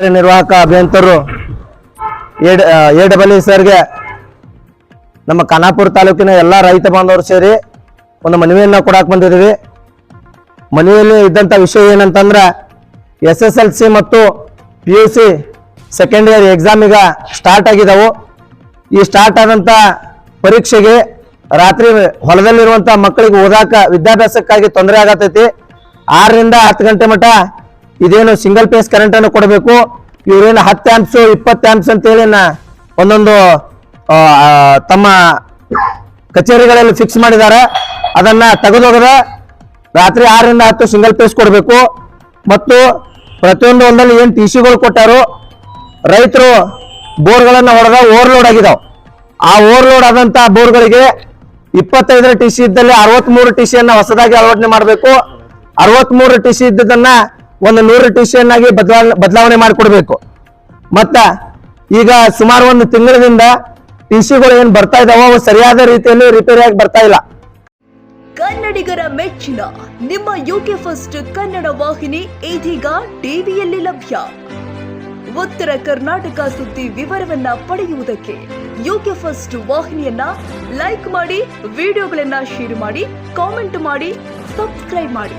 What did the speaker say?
ನಿರ್ವಾಹಕ ಅಭಿಯಂತರು A double ಸರ್ಗೆ ನಮ್ಮ ಖಾನಾಪುರ ತಾಲೂಕಿನ ಎಲ್ಲ ರೈತ ಬಾಂಧವರು ಸೇರಿ ಒಂದು ಮನವಿಯನ್ನು ಕೊಡಕ್ಕೆ ಬಂದಿದ್ದೀವಿ. ಮನವಿಯಲ್ಲಿ ಇದ್ದಂಥ ವಿಷಯ ಏನಂತಂದ್ರೆ ಎಸ್ ಎಸ್ ಎಲ್ ಸಿ ಮತ್ತು P U C second year exam ಈಗ ಸ್ಟಾರ್ಟ್ ಆಗಿದಾವು. ಈ ಸ್ಟಾರ್ಟ್ ಆದಂಥ ಪರೀಕ್ಷೆಗೆ ರಾತ್ರಿ ಹೊಲದಲ್ಲಿರುವಂಥ ಮಕ್ಕಳಿಗೆ ಓದಾಕ ವಿದ್ಯಾಭ್ಯಾಸಕ್ಕಾಗಿ ತೊಂದರೆ ಆಗತೈತಿ. ಆರರಿಂದ ಹತ್ತು ಗಂಟೆ ಮಟ್ಟ ಇದೇನು ಸಿಂಗಲ್ ಪೇಸ್ ಕರೆಂಟ್ ಅನ್ನು ಕೊಡಬೇಕು? ಇವರೇನು ಹತ್ತು ಆಂಪ್ಸ್ ಇಪ್ಪತ್ತು ಆಂಪ್ಸ್ ಅಂತೇಳಿ ಒಂದೊಂದು ತಮ್ಮ ಕಚೇರಿಗಳಲ್ಲಿ ಫಿಕ್ಸ್ ಮಾಡಿದ್ದಾರೆ. ಅದನ್ನ ತೆಗೆದೋಗದೆ ರಾತ್ರಿ ಆರರಿಂದ ಹತ್ತು ಸಿಂಗಲ್ ಪೇಸ್ ಕೊಡಬೇಕು. ಮತ್ತು ಪ್ರತಿಯೊಂದು ಒಂದಲ್ಲಿ ಏನು ಟಿ ಸಿಗಳು ಕೊಟ್ಟಾರೋ, ರೈತರು ಬೋರ್ಗಳನ್ನು ಹೊಡೆದ ಓವರ್ಲೋಡ್ ಆಗಿದಾವೆ. ಆ ಓವರ್ಲೋಡ್ ಆದಂತಹ ಬೋರ್ಗಳಿಗೆ ಇಪ್ಪತ್ತೈದರ ಟಿ ಸಿ ಇದ್ದಲ್ಲಿ ಅರವತ್ಮೂರು ಟಿ ಸಿಯನ್ನು ಹೊಸದಾಗಿ ಅಳವಡನೆ ಮಾಡಬೇಕು. ಅರವತ್ಮೂರು ಟಿ ಸಿ ಇದ್ದದನ್ನ ಒಂದು ನೂರು ಟಿ ಆಗಿ ಬದಲಾವಣೆ ಮಾಡಿಕೊಡ್ಬೇಕು. ಮತ್ತ ಈಗ ಸುಮಾರು ಒಂದು ತಿಂಗಳಿಂದ ಟಿ ಸಿಗಳು ಏನ್ ಬರ್ತಾ ಇದಾವೋ ಸರಿಯಾದ ರೀತಿಯಲ್ಲಿ ರಿಪೇರಿ ಆಗಿ ಬರ್ತಾ ಇಲ್ಲ. ಕನ್ನಡಿಗರ ಮೆಚ್ಚಿನ ನಿಮ್ಮ ಯುಕೆ ಫಸ್ಟ್ ಕನ್ನಡ ವಾಹಿನಿ ಇದೀಗ ಟಿವಿಯಲ್ಲಿ ಲಭ್ಯ. ಉತ್ತರ ಕರ್ನಾಟಕ ಸುದ್ದಿ ವಿವರವನ್ನ ಪಡೆಯುವುದಕ್ಕೆ ಯುಕೆ ಫಸ್ಟ್ ವಾಹಿನಿಯನ್ನ ಲೈಕ್ ಮಾಡಿ ವಿಡಿಯೋಗಳನ್ನ ಶೇರ್ ಮಾಡಿ ಕಾಮೆಂಟ್ ಮಾಡಿ ಸಬ್ಸ್ಕ್ರೈಬ್ ಮಾಡಿ.